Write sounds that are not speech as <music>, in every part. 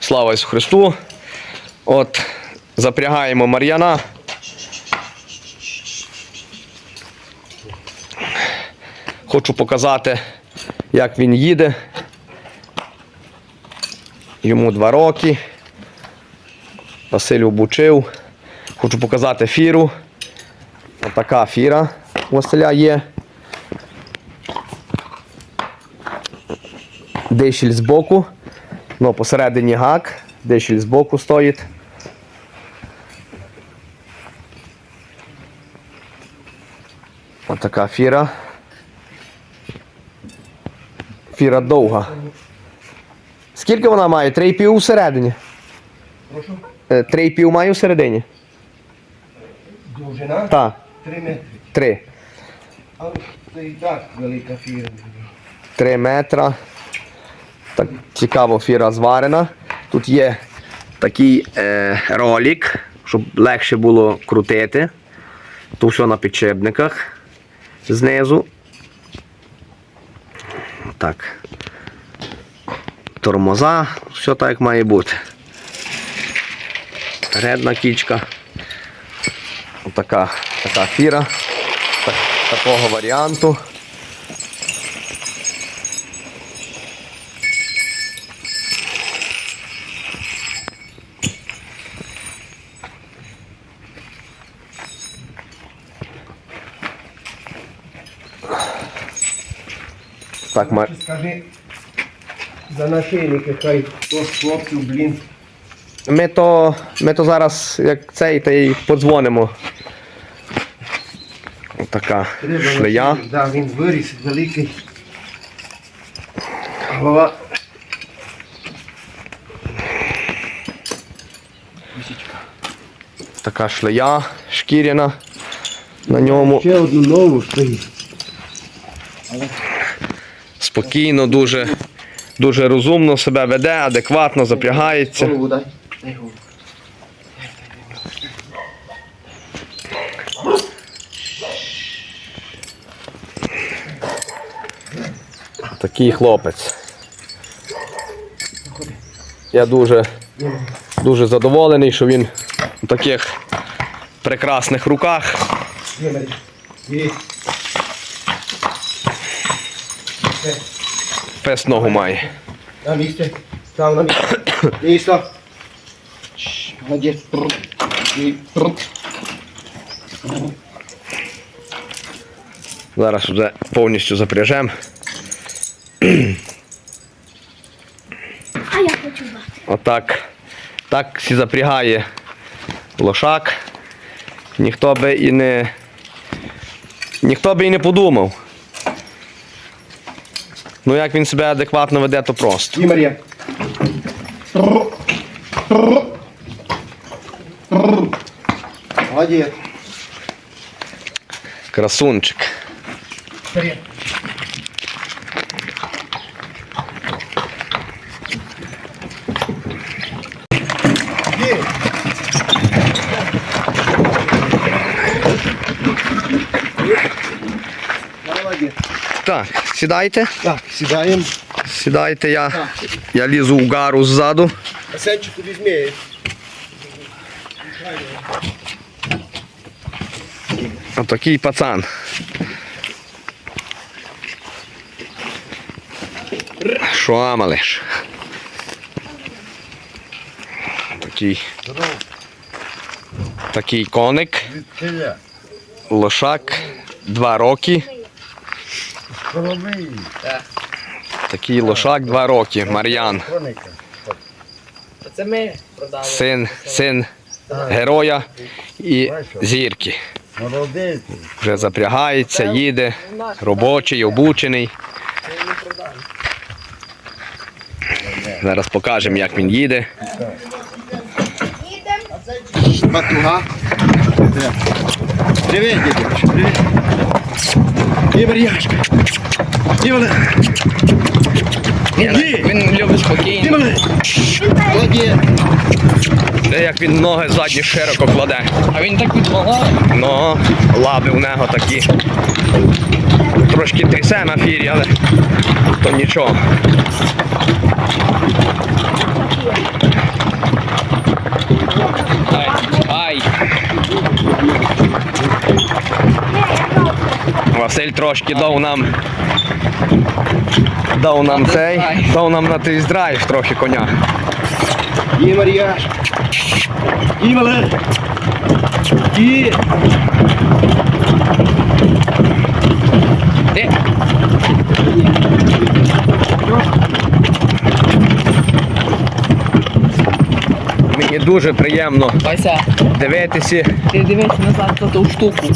Слава Ісусу Христу. От запрягаємо Мар'яна. Хочу показати, як він їде. Йому два роки. Василь обучив. Хочу показати фіру. Отака фіра у Василя є. Дишіль збоку. Ну, посередині гак, дишіль збоку стоїть. Отака фіра. Фіра довга. Скільки вона має? 3,5 всередині. Прошу. Е, 3,5 має всередині? Довжина Так, 3 метри. 3. А це і так велика фірма. 3 метра. Так цікаво фіра зварена. Тут є такий е, ролик, щоб легше було крутити. Тут все на підшипниках знизу. Так. Тормоза, все так має бути. Передна кічка. Отака така фіра. Так, такого варіанту. Так, Мар... Скажи за нашийники, хай хто з хлопців, блін. Ми то, ми то зараз, як цей, та й подзвонимо. Така Треба шлея. Да, він виріс великий. Голова. Така шлея шкіряна на ньому. Ще одну нову стоїть. Спокійно, дуже, дуже розумно себе веде, адекватно запрягається. Такий хлопець. Я дуже, дуже задоволений, що він у таких прекрасних руках. Є, Марія. Є. Все. Пес ногу має. На місце. Став на місце. <coughs> Місто. Молодець. Зараз вже повністю запряжемо. А я хочу бати. Отак. Так всі запрягає лошак. Ніхто би і не. Ніхто би і не подумав. Ну як він себе адекватно веде, то просто. І Марія. Молодець. Красунчик. Марія. Молодець. Так, сідайте. Так, сідаємо. Сідайте, я, я лізу в гару ззаду. А Сенчику візьми. Отакий пацан. Що, малиш? Такий. Такий коник. Лошак. Два роки. Такий лошак два роки. Мар'ян. Це ми продали. Син, син героя і зірки. Молодець. Вже запрягається, їде, робочий, обучений. Зараз покажемо, як він їде. Батуга. Привіт, дідусь. Привіт. І Мар'яшка. І. Він любить спокійно. Молодець. Де як він ноги задні широко кладе. А він так відмагає. Ну, лаби у нього такі. Трошки трясе на фірі, але то нічого. Ай. Ай. Василь трошки дав нам. Дав нам цей, дав нам на тест-драйв трохи коня. І Марія. І мале. Є. дуже приємно Вася, дивитися. ти дивись назад на ту штуку.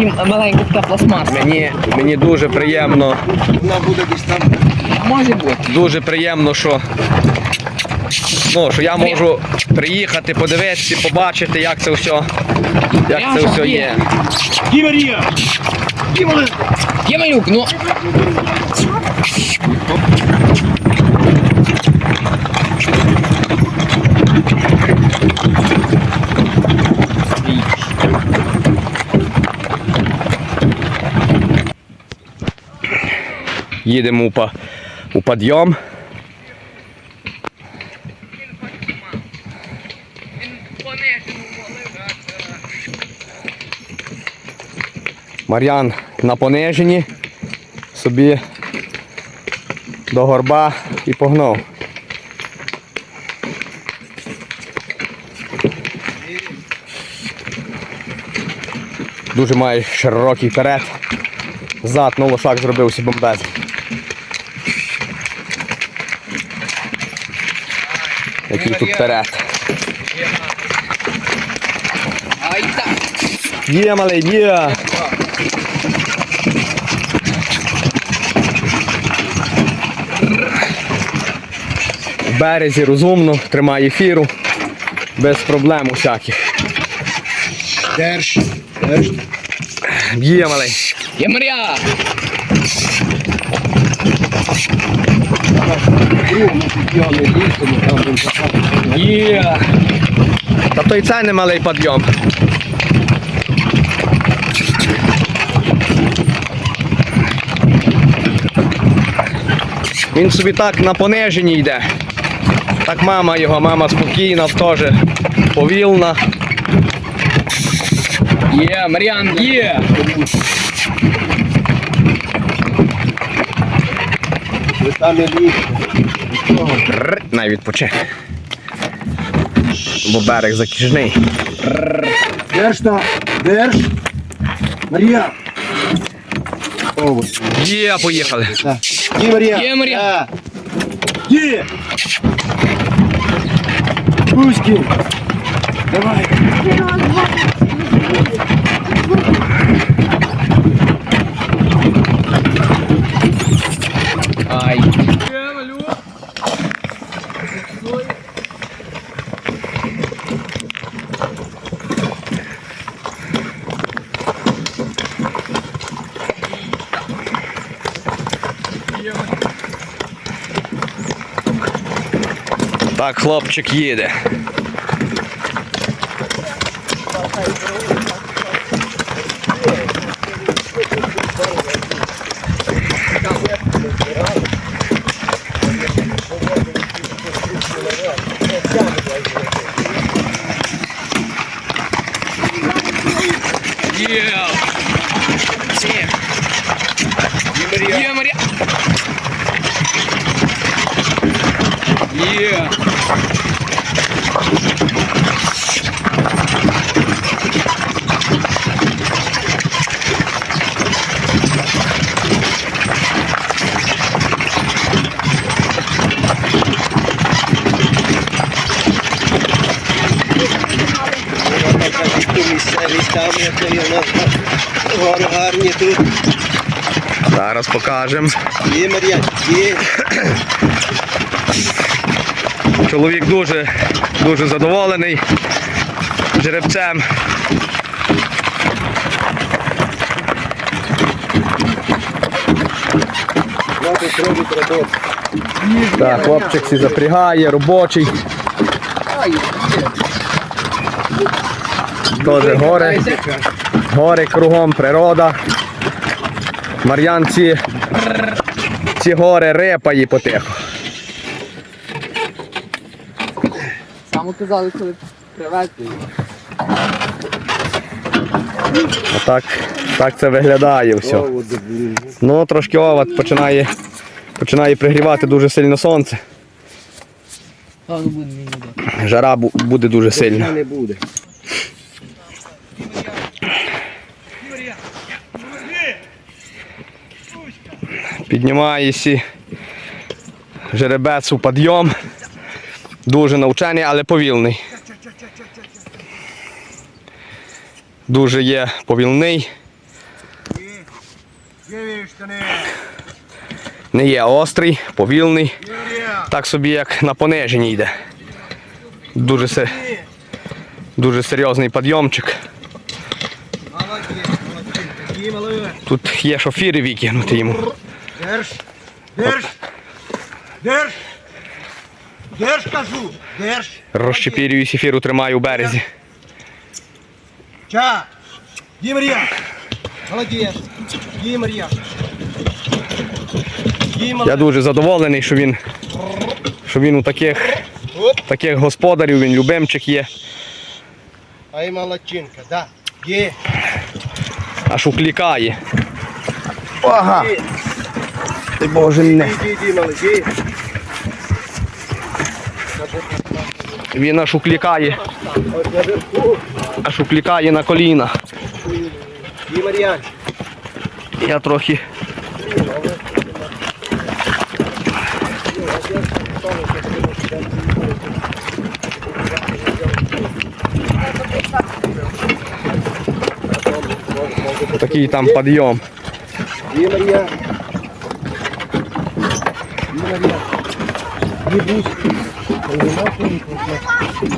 І маленька така пластмаса. Мені, мені дуже приємно, Вона буде десь там. Може бути. дуже приємно, що, ну, що я можу приїхати, подивитися, побачити, як це все, як це все є. Є, Марія. Є, мале. Є малюк, ну. Їдемо у, підйом. Мар'ян на пониженні собі до горба і погнав. Дуже має широкий перед. Зад, ну лошак зробився бомбез. Який тут перед. Є, малий, є! В березі розумно, тримає ефіру, без проблем усяких. Держ. Держ. Є, малий. Є Марія. Круг, ну, тут я не лізтиму, там він запав. Є. Та той це не малий підйом. Він собі так на пониженні йде. Так мама його, мама спокійна, теж повільна. Є, Мар'ян, є. Там лізьте. Най відпочи. Бо берег закіжний. Держ там. Держ. Марія. Є, поїхали. Так. Є, Марія. Є, Марія. Так. Є. Пуськи. Давай. Ай. Так, хлопчик їде. Є. Є. Є, Марія. Є. Місцевість там, як воно. Гори гарні тут. Зараз покажемо. Є, Марія. Є. Чоловік дуже, дуже задоволений жеребцем. Так, хлопчик всі запрягає, робочий. Теж гори, гори кругом, природа. Мар'ян ці ці гори репає потихо. Саме казали, коли привезли. Отак так це виглядає все. Ну трошки оват починає починає пригрівати дуже сильно сонце. Жара буде дуже сильна. Піднімаєшся жеребець у підйом. Дуже навчений, але повільний. Дуже є повільний. Не є острий, повільний. Так собі як на пониженні йде. Дуже, дуже серйозний підйомчик. Тут є шофіри викинути йому. Держ! Держ! Держ! Держ, кажу! Держ! Розчепірюю ефіру тримаю у березі. Ча! Ді, Марія! Молодець! Ді, Марія! Я дуже задоволений, що він, що він у таких, таких господарів, він любимчик є. Ай, молодчинка, да! Є! Аж уклікає. Ага. Ти боже не. Він аж уклікає, аж уклікає на коліна. Я трохи. Такий там підйом. Ді, бус!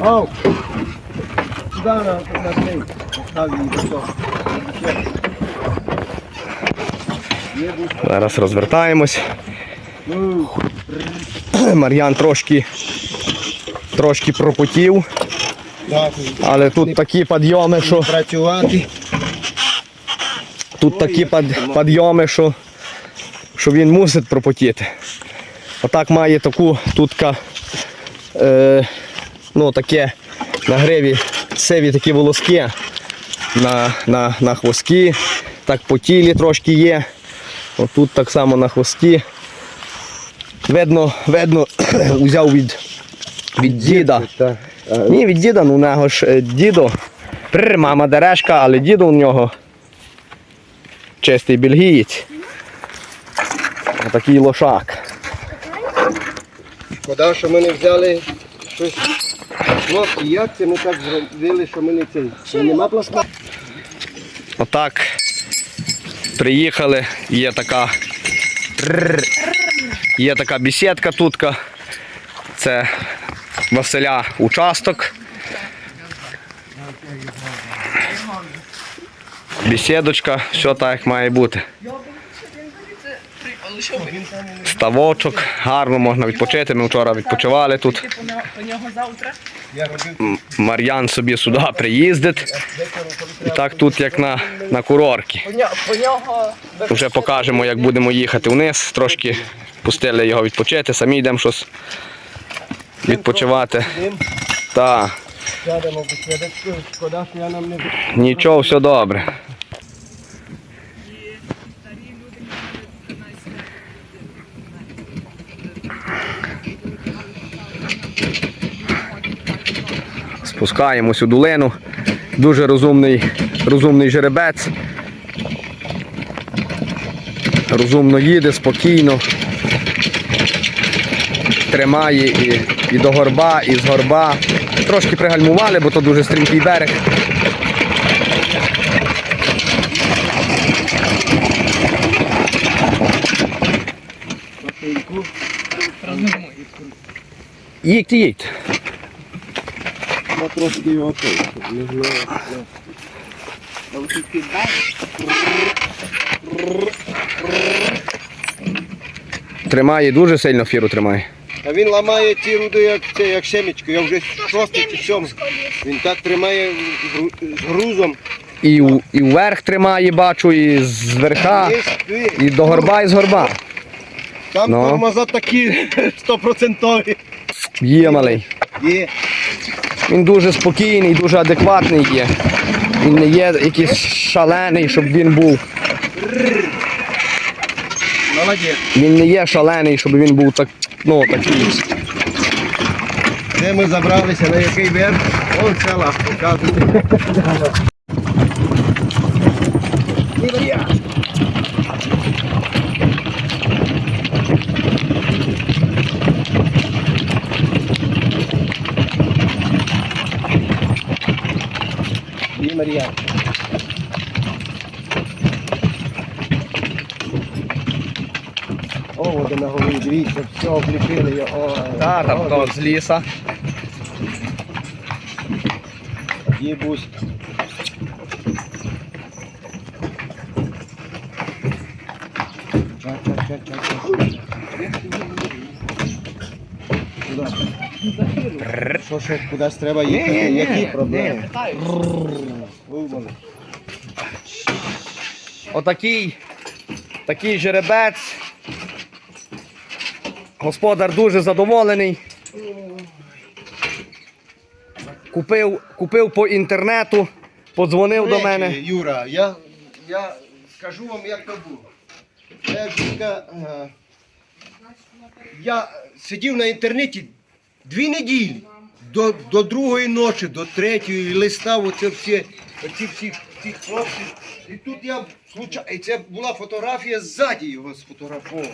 Ау! Сюди на, на цей. Став все. Зараз розвертаємось. Мар'ян трошки, трошки пропотів, але тут такі підйоми, що працювати. тут такі підйоми, що, що він мусить пропотіти. Отак має таку тутка, е, ну таке на гриві сиві такі волоски на, на, на хвості, так по тілі трошки є. Отут так само на хвості. Видно, видно, <coughs> взяв від, від діда. Ні, від діда, ну у нього ж е, дідо. Прр, мама дерешка, але дідо у нього чистий бельгієць. Отакий лошак. Шкода, що ми не взяли щось. Хлопці, як це ми так зробили, що ми не цей. Це нема пластма. Отак. Приїхали, є така. Є така бесідка тутка. Це Василя участок. Бесідочка, все так як має бути. Ставочок, гарно можна відпочити. Ми вчора відпочивали тут. Мар'ян собі сюди приїздить. І так тут як на, на курорті. Вже покажемо, як будемо їхати вниз. Трошки пустили його відпочити, самі йдемо щось відпочивати. Та нічого, все добре. Спускаємось у долину. Дуже розумний, розумний жеребець. Розумно їде, спокійно. Тримає і, і до горба, і з горба. Трошки пригальмували, бо то дуже стрімкий берег. папинку. розуміємо. Трошки його той, щоб не знаю. Тримає дуже сильно фіру тримає. А він ламає ті руди, як це, як семечко. Я вже шостий чи сьомий. Він так тримає гру- з грузом. І, у- і вверх тримає, бачу, і зверха, Є, і до горба, і з горба. Там Ну. тормоза такі <laughs> стопроцентові. Є малий. Є. Він дуже спокійний, дуже адекватний є. Він не є якийсь шалений, щоб він був. Молодець. Він не є шалений, щоб він був так, ну, такий. Де ми забралися, на який верх? Он ця лав показує. І Марія. О, води на голові, дивіться, все обліпили його. Та, там то з ліса. Їбусь. Ча, ча, Що ще кудись треба їхати? Які проблеми? Отакий такий жеребець. Господар дуже задоволений. Купив, купив по інтернету, подзвонив до мене. Юра, я, я скажу вам, як то було. Жінка, е, я сидів на інтернеті дві неділі. До, до другої ночі, до третьої листав оце всі, оці всі, всі хлопці. І тут я случайно, і це була фотографія ззаді його сфотографував.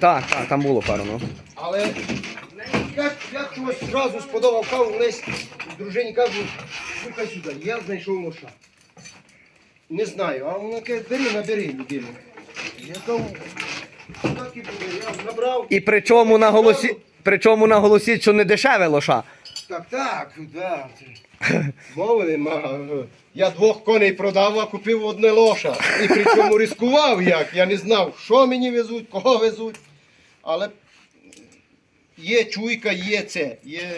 Так, так, там було пару, ну. Але як, як чогось зразу сподобав каву лист, дружині кажу, слухай сюди, я знайшов лоша. Не знаю, а вона каже, бери, набери людину. Я кажу, так і буде, я набрав. І причому наголосі, причому наголосіть, що не дешеве лоша. Так, так, да. Мови нема. Я двох коней продав, а купив одне лоша. І причому ризикував як. Я не знав, що мені везуть, кого везуть. Але є чуйка, є це, є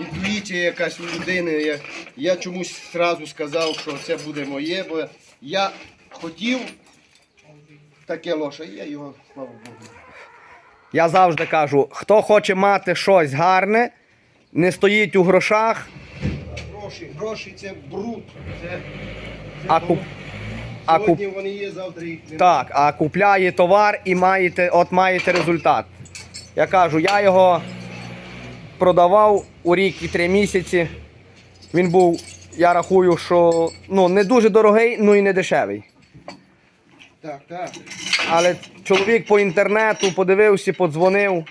інтуїція якась у людини. Я, я чомусь одразу сказав, що це буде моє, бо я хотів таке лоша, і я його, слава Богу. Я завжди кажу, хто хоче мати щось гарне, не стоїть у грошах, Гроші, гроші це бруд. Це, це а, куп, а, куп, Сьогодні вони є, завтра їх немає. так, а купляє товар і маєте, от маєте результат. Я кажу, я його продавав у рік і три місяці. Він був, я рахую, що ну, не дуже дорогий, ну і не дешевий. Так, так. Але чоловік по інтернету подивився, подзвонив.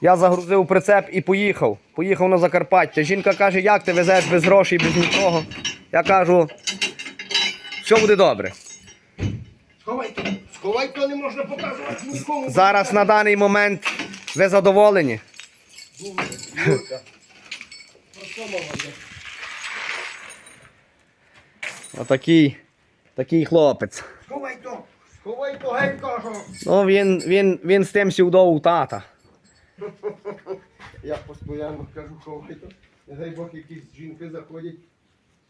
Я загрузив прицеп і поїхав. Поїхав на Закарпаття. Жінка каже, як ти везеш без грошей, без нічого. Я кажу, все буде добре. Сховай то. Сховай то не можна показувати нікому. Зараз на даний момент ви задоволені. <laughs> Отакий такий хлопець. Сховай то. Геть кажу. Ну, він, він, він з тим сівдов у тата. Я постійно кажу, ховай то. Не дай Бог, якісь жінки заходять.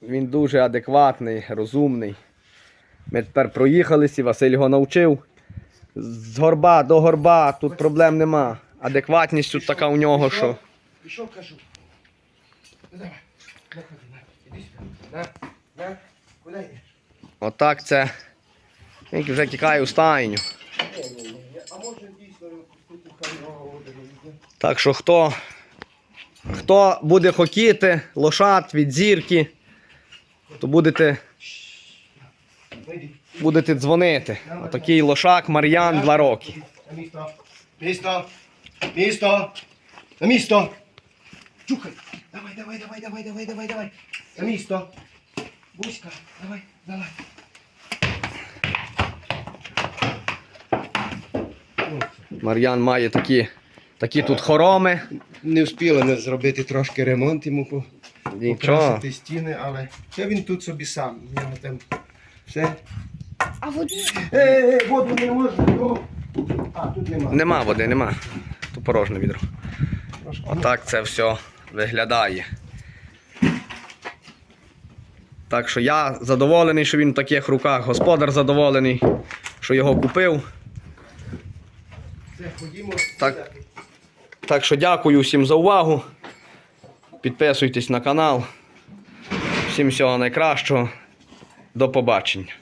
Він дуже адекватний, розумний. Ми тепер проїхалися, Василь його навчив. З горба до горба тут проблем нема. Адекватність тут така у нього, що. Пішов, кажу. Давай. На. Іди сюди. На, на. Куди йдеш? Отак це. Він вже тікає у стайню. Так що хто, хто буде хотіти лошад від зірки, то будете, будете дзвонити. Отакий лошак Мар'ян, два роки. Місто. Місто. На місто. Чухай. Давай, давай, давай, давай, давай, давай, давай. На місто. Буська, давай, давай. Мар'ян має такі, такі тут хороми. Не встигли ми зробити трошки ремонт йому по покрасити стіни, але це він тут собі сам. Там все. А води? Е, е, воду не можна. о. А, тут нема. Нема води, нема. Тут порожне відро. Трошки. Отак це все виглядає. Так що я задоволений, що він в таких руках. Господар задоволений, що його купив. Так, так що дякую всім за увагу. Підписуйтесь на канал. Всім всього найкращого. До побачення.